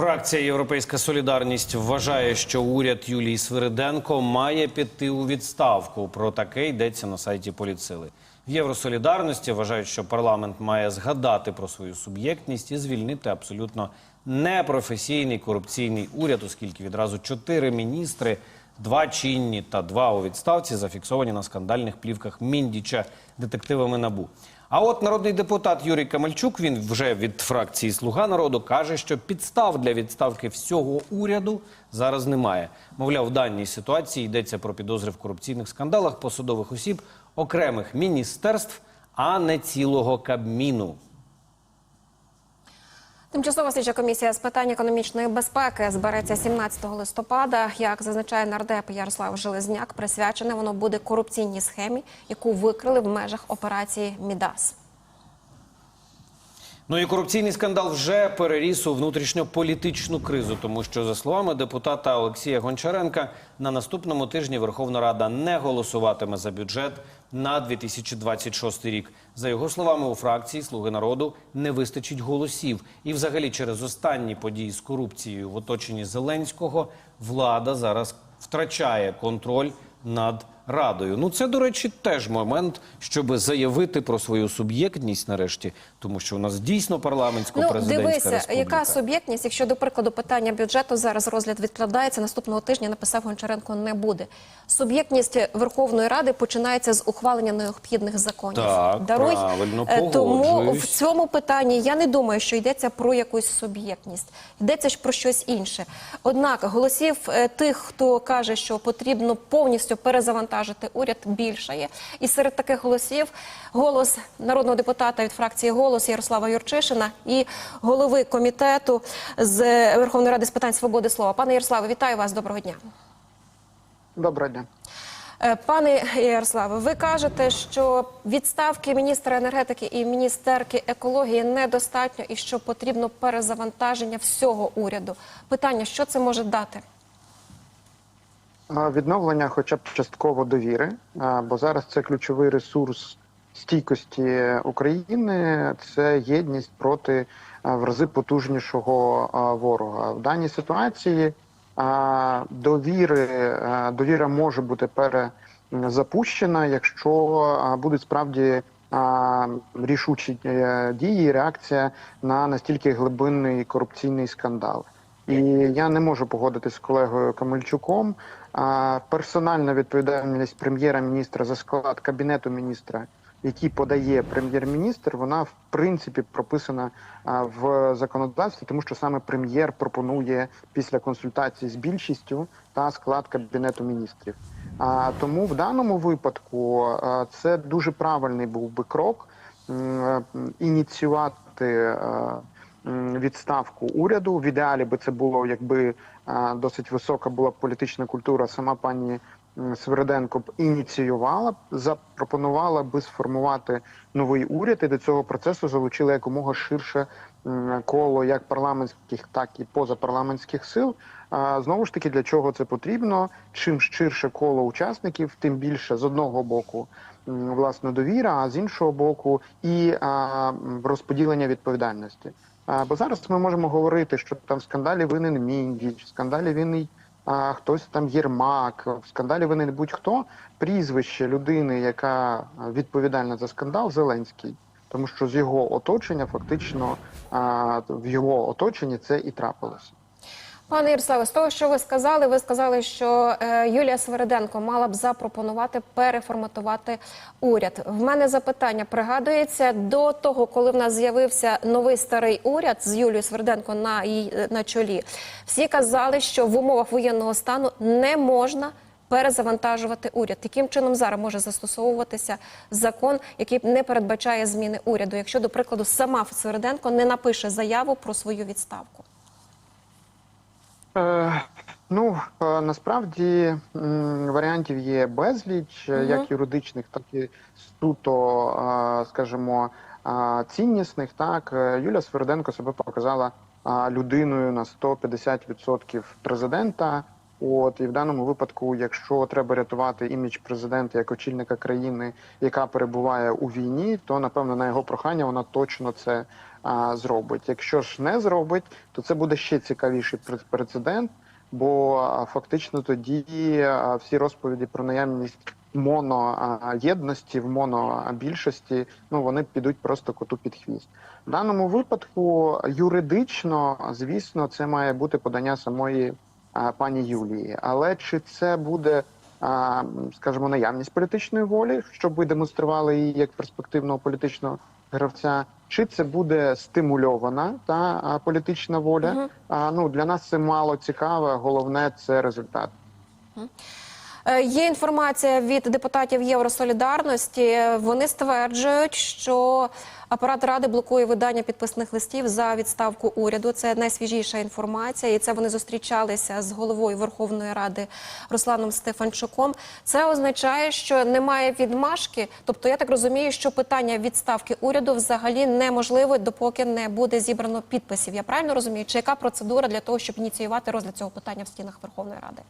Фракція Європейська Солідарність вважає, що уряд Юлії Свириденко має піти у відставку. Про таке йдеться на сайті Поліцили. В Євросолідарності вважають, що парламент має згадати про свою суб'єктність і звільнити абсолютно непрофесійний корупційний уряд, оскільки відразу чотири міністри, два чинні та два у відставці зафіксовані на скандальних плівках Міндіча детективами набу. А от народний депутат Юрій Камельчук, він вже від фракції Слуга народу каже, що підстав для відставки всього уряду зараз немає. Мовляв, в даній ситуації йдеться про підозри в корупційних скандалах посадових осіб окремих міністерств, а не цілого кабміну. Тимчасова слідча комісія з питань економічної безпеки збереться 17 листопада. Як зазначає нардеп Ярослав Железняк, присвячене воно буде корупційній схемі, яку викрили в межах операції Мідас. Ну і корупційний скандал вже переріс у внутрішньополітичну кризу, тому що, за словами депутата Олексія Гончаренка, на наступному тижні Верховна Рада не голосуватиме за бюджет на 2026 рік. За його словами, у фракції Слуги народу не вистачить голосів. І, взагалі, через останні події з корупцією в оточенні Зеленського влада зараз втрачає контроль над радою. Ну це, до речі, теж момент, щоб заявити про свою суб'єктність нарешті, тому що у нас дійсно парламентсько-президентська Ну, дивися, республіка. яка суб'єктність, якщо до прикладу питання бюджету зараз розгляд відкладається, наступного тижня написав Гончаренко не буде. Суб'єктність Верховної Ради починається з ухвалення необхідних законів. Так, Даруй. правильно, Е, тому в цьому питанні я не думаю, що йдеться про якусь суб'єктність, йдеться ж про щось інше. Однак голосів е, тих, хто каже, що потрібно повністю перезавантажити уряд, більше є. І серед таких голосів голос народного депутата від фракції голос Ярослава Юрчишина і голови комітету з Верховної Ради з питань свободи слова. Пане Ярославе, вітаю вас. Доброго дня. Доброго дня. Е, Пане Ярославе, ви кажете, що відставки міністра енергетики і міністерки екології недостатньо і що потрібно перезавантаження всього уряду. Питання, що це може дати? Відновлення, хоча б частково довіри, бо зараз це ключовий ресурс стійкості України. Це єдність проти в рази потужнішого ворога. В даній ситуації довіри довіра може бути перезапущена, якщо будуть справді. Рішучі е, дії, реакція на настільки глибинний корупційний скандал. І я не можу погодитись з колегою Камельчуком. Персональна відповідальність прем'єра-міністра за склад кабінету міністра, який подає прем'єр-міністр, вона в принципі прописана в законодавстві, тому що саме прем'єр пропонує після консультацій з більшістю та склад кабінету міністрів. А тому в даному випадку це дуже правильний був би крок ініціювати. Відставку уряду. В ідеалі би це було, якби досить висока була політична культура. Сама пані м, Свириденко б ініціювала, запропонувала би сформувати новий уряд і до цього процесу залучила якомога ширше коло як парламентських, так і позапарламентських сил. Знову ж таки, для чого це потрібно? Чим ширше коло учасників, тим більше з одного боку власне довіра, а з іншого боку, і розподілення відповідальності. А, Бо зараз ми можемо говорити, що там в скандалі винен Міндіч, в скандалі винний а, хтось там Єрмак, в скандалі винен будь-хто. Прізвище людини, яка відповідальна за скандал, Зеленський. Тому що з його оточення, фактично, а, в його оточенні це і трапилося. Пане Ярославе, з того, що ви сказали, ви сказали, що е, Юлія Свериденко мала б запропонувати переформатувати уряд. В мене запитання пригадується до того, коли в нас з'явився новий старий уряд з Юлією Свериденко на її е, на чолі. Всі казали, що в умовах воєнного стану не можна. Перезавантажувати уряд, яким чином зараз може застосовуватися закон, який не передбачає зміни уряду, якщо, до прикладу, сама Свериденко не напише заяву про свою відставку. Е, ну е, насправді варіантів є безліч, е, як юридичних, так і суто, скажімо, ціннісних. Так Юлія Сверденко себе показала людиною на 150% президента. От і в даному випадку, якщо треба рятувати імідж президента як очільника країни, яка перебуває у війні, то напевно на його прохання вона точно це а, зробить. Якщо ж не зробить, то це буде ще цікавіший пре- прецедент, бо фактично тоді всі розповіді про наявність моноєдності в монобільшості, ну вони підуть просто коту під хвіст. В даному випадку юридично, звісно, це має бути подання самої а, пані Юлії. Але чи це буде, скажімо, наявність політичної волі, щоб ви демонстрували її як перспективного політичного гравця, чи це буде стимульована та а, політична воля? А, ну для нас це мало цікаве. Головне це результат. Е, Є інформація від депутатів Євросолідарності. Вони стверджують, що апарат ради блокує видання підписних листів за відставку уряду. Це найсвіжіша інформація, і це вони зустрічалися з головою Верховної Ради Русланом Стефанчуком. Це означає, що немає відмашки. Тобто, я так розумію, що питання відставки уряду взагалі неможливо, допоки не буде зібрано підписів. Я правильно розумію? Чи яка процедура для того, щоб ініціювати розгляд цього питання в стінах Верховної Ради?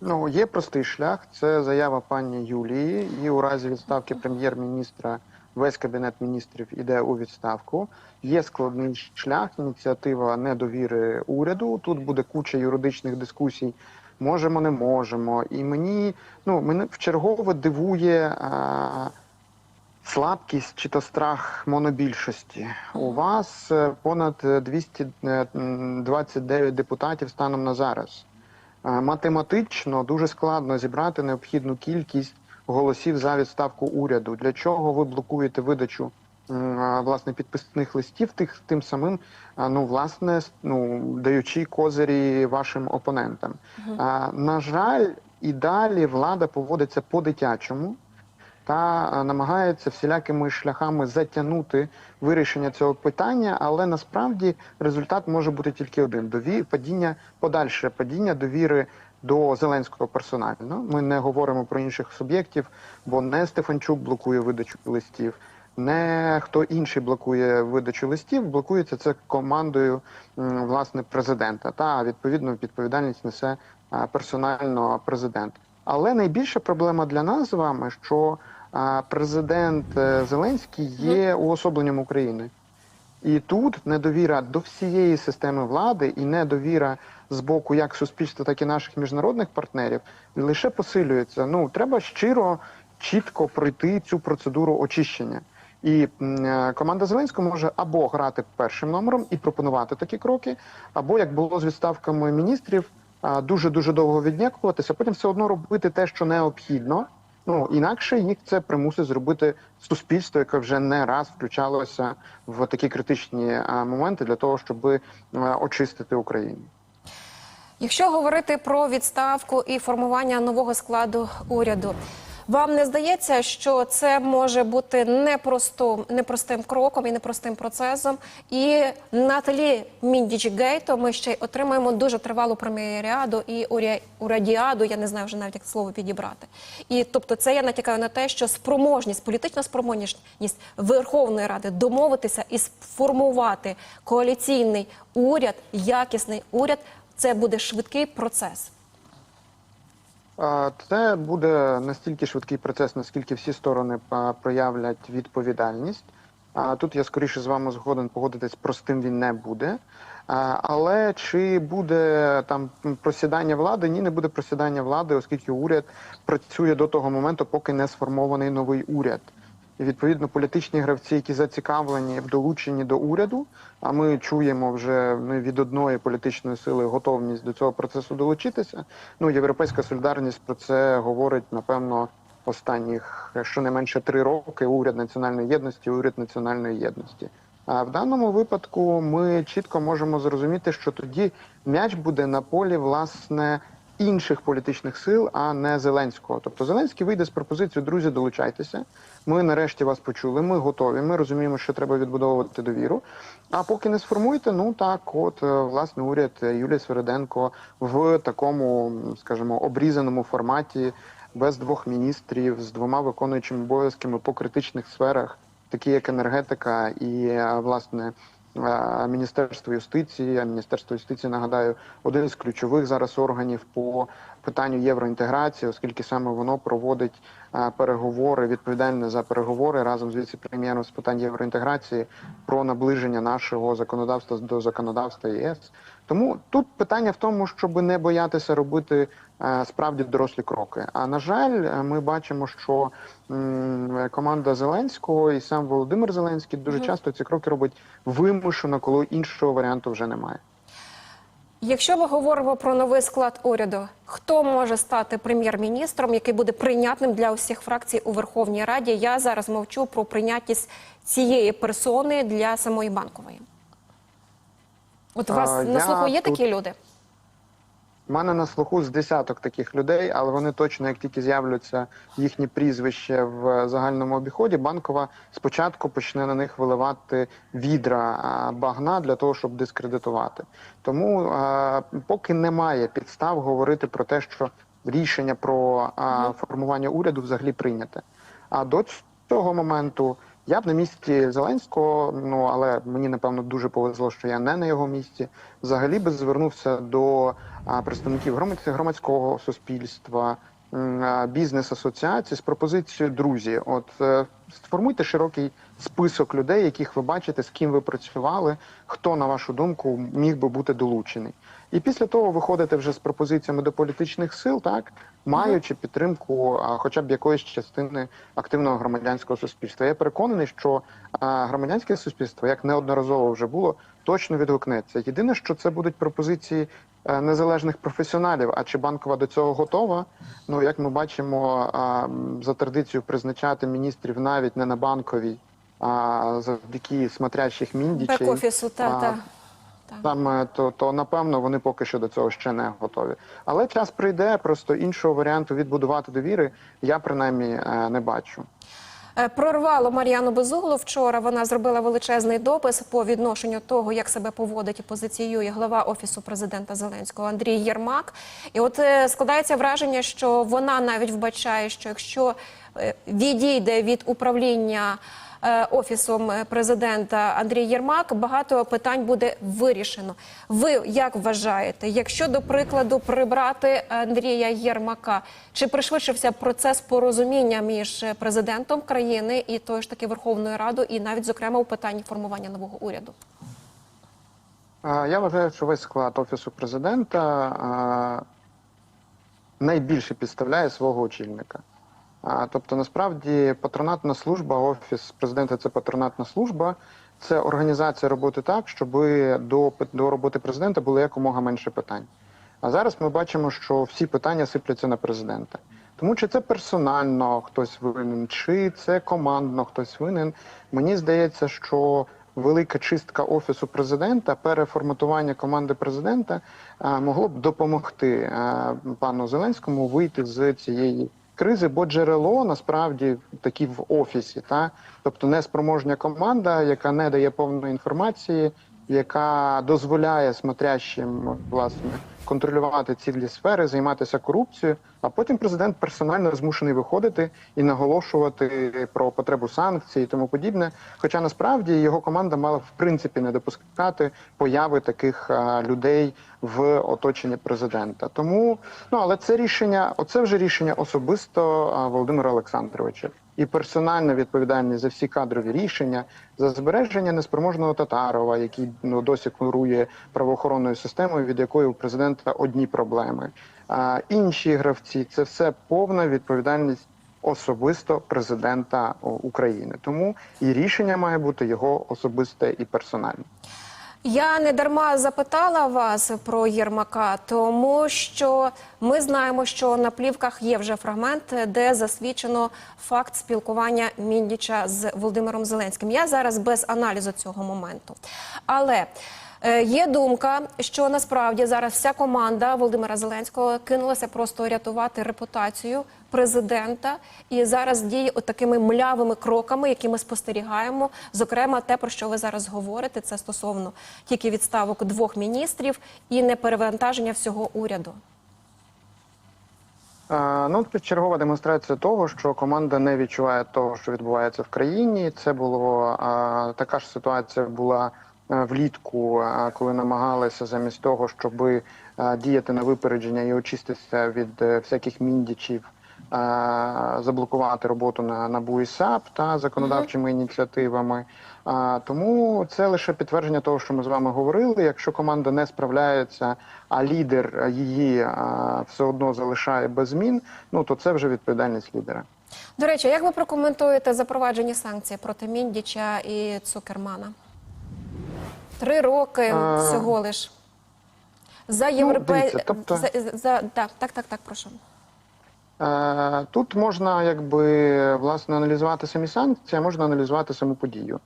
Ну є простий шлях. Це заява пані Юлії. І у разі відставки прем'єр-міністра весь кабінет міністрів іде у відставку. Є складний шлях, ініціатива недовіри уряду. Тут буде куча юридичних дискусій. Можемо, не можемо. І мені ну мене вчергове дивує. А, Слабкість чи то страх монобільшості. У вас е, понад 229 депутатів станом на зараз. Е, Математично дуже складно зібрати необхідну кількість голосів за відставку уряду. Для чого ви блокуєте видачу власне підписних листів, тих тим самим, ну власне, ну даючи козирі вашим опонентам. А, На жаль, і далі влада поводиться по-дитячому та е, намагається всілякими шляхами затягнути вирішення цього питання, але насправді результат може бути тільки один: дові падіння, подальше падіння довіри до Зеленського персонально. Ми не говоримо про інших суб'єктів, бо не Стефанчук блокує видачу листів. Не хто інший блокує видачу листів, блокується це командою власне президента. Та відповідно відповідальність несе а, персонально президент. Але найбільша проблема для нас з вами, що президент е, Зеленський є уособленням України. І тут недовіра до всієї системи влади і недовіра з боку як суспільства, так і наших міжнародних партнерів лише посилюється. Ну треба щиро, чітко пройти цю процедуру очищення. І е, команда Зеленського може або грати першим номером і пропонувати такі кроки, або як було з відставками міністрів, дуже дуже довго віднякуватися, потім все одно робити те, що необхідно. Ну інакше їх це примусить зробити суспільство, яке вже не раз включалося в такі критичні моменти для того, щоб очистити Україну. Якщо говорити про відставку і формування нового складу уряду, вам не здається, що це може бути непросто, непростим кроком і непростим процесом? І на тлі Міндічгейту ми ще й отримаємо дуже тривалу премієріаду і уря- урадіаду, я не знаю вже навіть як слово підібрати. І тобто, це я натякаю на те, що спроможність, політична спроможність Верховної Ради домовитися і сформувати коаліційний уряд, якісний уряд. Це буде швидкий процес. Це буде настільки швидкий процес, наскільки всі сторони проявлять відповідальність. Тут я скоріше з вами згоден погодитись, простим він не буде. Але чи буде там просідання влади? Ні, не буде просідання влади, оскільки уряд працює до того моменту, поки не сформований новий уряд. І відповідно політичні гравці, які зацікавлені в долученні до уряду. А ми чуємо вже ну, від одної політичної сили готовність до цього процесу долучитися. Ну, європейська солідарність про це говорить напевно останніх щонайменше три роки. Уряд національної єдності, уряд національної єдності. А в даному випадку ми чітко можемо зрозуміти, що тоді м'яч буде на полі власне інших політичних сил, а не Зеленського. Тобто Зеленський вийде з пропозицією Друзі, долучайтеся. Ми нарешті вас почули. Ми готові. Ми розуміємо, що треба відбудовувати довіру. А поки не сформуєте, ну так, от е, власне уряд Юлії Свериденко в такому, скажімо, обрізаному форматі без двох міністрів з двома виконуючими обов'язками по критичних сферах, такі як енергетика і е, власне Міністерство юстиції. А Міністерство юстиції нагадаю один з ключових зараз органів по питанню євроінтеграції, оскільки саме воно проводить е, переговори, відповідальне за переговори разом з віце-прем'єром з питань євроінтеграції про наближення нашого законодавства до законодавства ЄС. Тому тут питання в тому, щоб не боятися робити е, справді дорослі кроки. А на жаль, е, ми бачимо, що команда Зеленського і сам Володимир Зеленський дуже часто ці кроки робить вимушено, коли іншого варіанту вже немає. Якщо ми говоримо про новий склад уряду, хто може стати прем'єр-міністром, який буде прийнятним для усіх фракцій у Верховній Раді? Я зараз мовчу про прийнятність цієї персони для самої банкової. От у вас А, на слуху є тут- такі люди? У мене на слуху з десяток таких людей, але вони точно, як тільки з'являться їхні прізвища в загальному обіході, банкова спочатку почне на них виливати відра багна для того, щоб дискредитувати. Тому поки немає підстав говорити про те, що рішення про формування уряду взагалі прийняте. А до цього моменту я б на місці Зеленського, ну але мені напевно дуже повезло, що я не на його місці. Взагалі би звернувся до представників громадського громадського суспільства, а, бізнес-асоціацій з пропозицією друзі. От е, сформуйте широкий список людей, яких ви бачите, з ким ви працювали, хто на вашу думку міг би бути долучений. І після того виходите вже з пропозиціями до політичних сил, так маючи підтримку, хоча б якоїсь частини активного громадянського суспільства. Я переконаний, що громадянське суспільство, як неодноразово вже було, точно відгукнеться. Єдине, що це будуть пропозиції е, незалежних професіоналів. А чи банкова до цього готова? Ну як ми бачимо, за традицією призначати міністрів навіть не на банковій, а завдяки смотрящих міндічей. Бек-офісу, та, та. Там то, то напевно вони поки що до цього ще не готові. Але час прийде, просто іншого варіанту відбудувати довіри я принаймні е, не бачу. Е, Прорвало Мар'яну Безуглу вчора. Вона зробила величезний допис по відношенню того, як себе поводить і позиціює глава офісу президента Зеленського Андрій Єрмак. І от е, складається враження, що вона навіть вбачає, що якщо е, відійде від управління. Е, Офісом е, президента Андрій Єрмак багато питань буде вирішено. Ви як вважаєте, якщо до прикладу прибрати Андрія Єрмака, чи пришвидшився процес порозуміння між президентом країни і тою ж таки Верховною Радою, і навіть зокрема у питанні формування нового уряду? Е, Я вважаю, що весь склад офісу президента найбільше підставляє свого очільника. Тобто, насправді, патронатна служба, офіс президента це патронатна служба, це організація роботи так, щоб до, до роботи президента було якомога менше питань. А зараз ми бачимо, що всі питання сипляться на президента. Тому чи це персонально хтось винен, чи це командно хтось винен. Мені здається, що велика чистка офісу президента, переформатування команди президента могло б допомогти пану Зеленському вийти з цієї кризи, бо джерело насправді такі в офісі, та? Тобто неспроможня команда, яка не дає повної інформації, яка дозволяє смотрящим власне контролювати цілі сфери, займатися корупцією. А потім президент персонально змушений виходити і наголошувати про потребу санкцій і тому подібне. Хоча насправді його команда мала в принципі не допускати появи таких а, людей в оточенні президента. Тому ну але це рішення, оце вже рішення особисто а, Володимира Олександровича. І персональна відповідальність за всі кадрові рішення, за збереження неспроможного Татарова, який ну досі курує правоохоронною системою, від якої у президента одні проблеми. А інші гравці це все повна відповідальність особисто президента України. Тому і рішення має бути його особисте і персональне. Я не дарма запитала вас про Єрмака, тому що ми знаємо, що на плівках є вже фрагмент, де засвідчено факт спілкування Міндіча з Володимиром Зеленським. Я зараз без аналізу цього моменту. Але е, є думка, що насправді зараз вся команда Володимира Зеленського кинулася просто рятувати репутацію президента і зараз діє от такими млявими кроками, які ми спостерігаємо. Зокрема, те, про що ви зараз говорите, це стосовно тільки відставок двох міністрів і неперевантаження всього уряду. Ну, це чергова демонстрація того, що команда не відчуває того, що відбувається в країні. Це було така ж ситуація була е, влітку, коли намагалися замість того, щоб діяти на випередження і очиститися від е, всяких міндічів, заблокувати роботу на НАБУ і САП та законодавчими ініціативами. А, тому це лише підтвердження того, що ми з вами говорили. Якщо команда не справляється, а лідер її а, все одно залишає без змін, ну то це вже відповідальність лідера. До речі, як ви прокоментуєте запроваджені санкції проти Міндіча і Цукермана? Три роки А, всього лиш. За. Ну, дивіться, тобто- за, за... Так, так, так, так, прошу. Е, Тут можна якби власне аналізувати самі санкції, а можна аналізувати саму подію.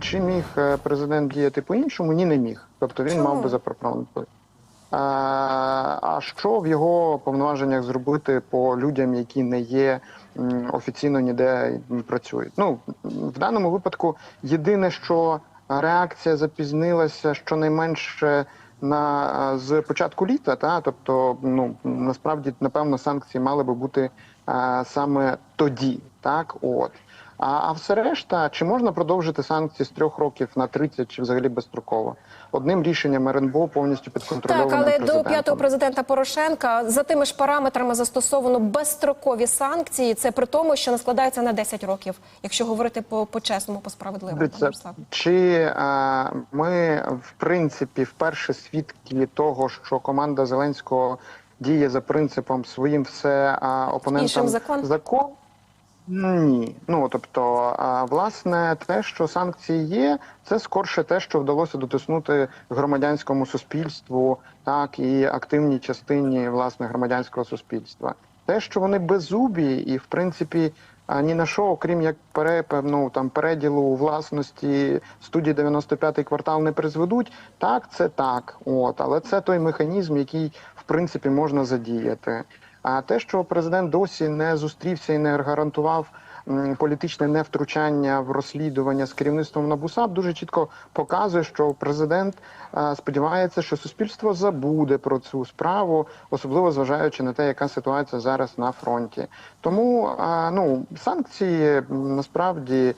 Чи міг е, президент діяти по-іншому? Ні, не міг. Тобто він Чому? мав би запропонувати. Е, А що в його повноваженнях зробити по людям, які не є офіційно ніде працюють? Ну в даному випадку єдине, що реакція запізнилася щонайменше на е, з початку літа, та тобто, ну насправді, напевно, санкції мали би бути а, саме тоді, так от. А, а все решта, чи можна продовжити санкції з трьох років на 30 чи взагалі безстроково? Одним рішенням РНБО повністю підконтрольованим Так, але до п'ятого президента Порошенка за тими ж параметрами застосовано безстрокові санкції. Це при тому, що не складається на 10 років, якщо говорити по, по чесному, по справедливому. Чи е, ми в принципі вперше свідки того, що команда Зеленського діє за принципом своїм все а опонентам закон? закон? Ні, ну тобто, власне, те, що санкції є, це скорше те, що вдалося дотиснути громадянському суспільству, так і активній частині власне громадянського суспільства. Те, що вони беззубі, і в принципі ні на що, окрім як пере, ну, там переділу власності студії 95-й квартал не призведуть. Так, це так. От, але це той механізм, який в принципі можна задіяти. А те, що президент досі не зустрівся і не гарантував політичне невтручання в розслідування з керівництвом НАБУСАП, дуже чітко показує, що президент е, сподівається, що суспільство забуде про цю справу, особливо зважаючи на те, яка ситуація зараз на фронті. Тому е, ну санкції насправді.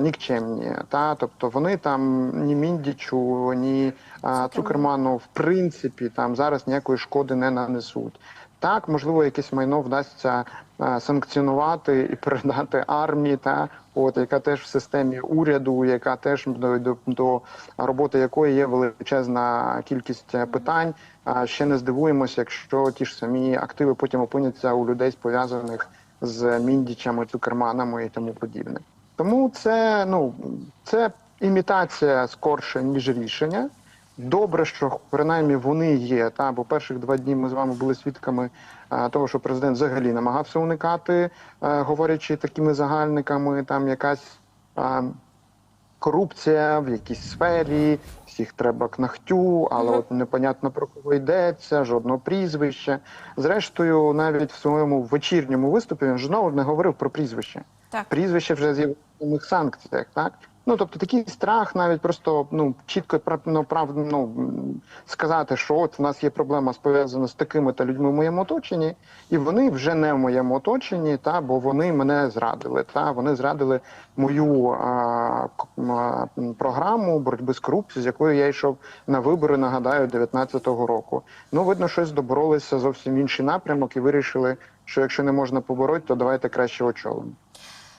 Нікчемні, та тобто вони там ні міндічу, ні Цукерману в принципі там зараз ніякої шкоди не нанесуть. Так, можливо, якесь майно вдасться е, санкціонувати і передати армії, та от яка теж в системі уряду, яка теж до, до, до роботи якої є величезна кількість е, питань. Ще не здивуємося, якщо ті ж самі активи потім опиняться у людей пов'язаних з міндічами, цукерманами і тому подібне. Тому це ну це імітація скорше ніж рішення. Добре, що принаймні вони є. Та бо перших два дні ми з вами були свідками а, того, що президент взагалі намагався уникати, а, говорячи такими загальниками, там якась а, корупція в якійсь сфері, всіх треба к нахтю, але от непонятно про кого йдеться, жодного прізвища. Зрештою, навіть в своєму вечірньому виступі він знову не говорив про прізвище. Так. Прізвище вже з'явилося в самих санкціях, так? Ну тобто такий страх, навіть просто ну чітко ну, прав, ну, сказати, що от в нас є проблема пов'язана з такими та людьми в моєму оточенні, і вони вже не в моєму оточенні, та бо вони мене зрадили. Та вони зрадили мою а, а, програму боротьби з корупцією, з якою я йшов на вибори. Нагадаю, 19-го року. Ну видно, щось доборолися зовсім інший напрямок і вирішили, що якщо не можна побороти, то давайте краще очолимо.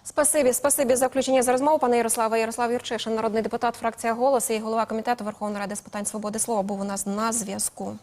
Спасибі, спасибі за включення за розмову, пане Ярославе. Ярослав Юрчишин, народний депутат, фракція «Голос» і голова комітету Верховної Ради з питань свободи слова, був у нас на зв'язку.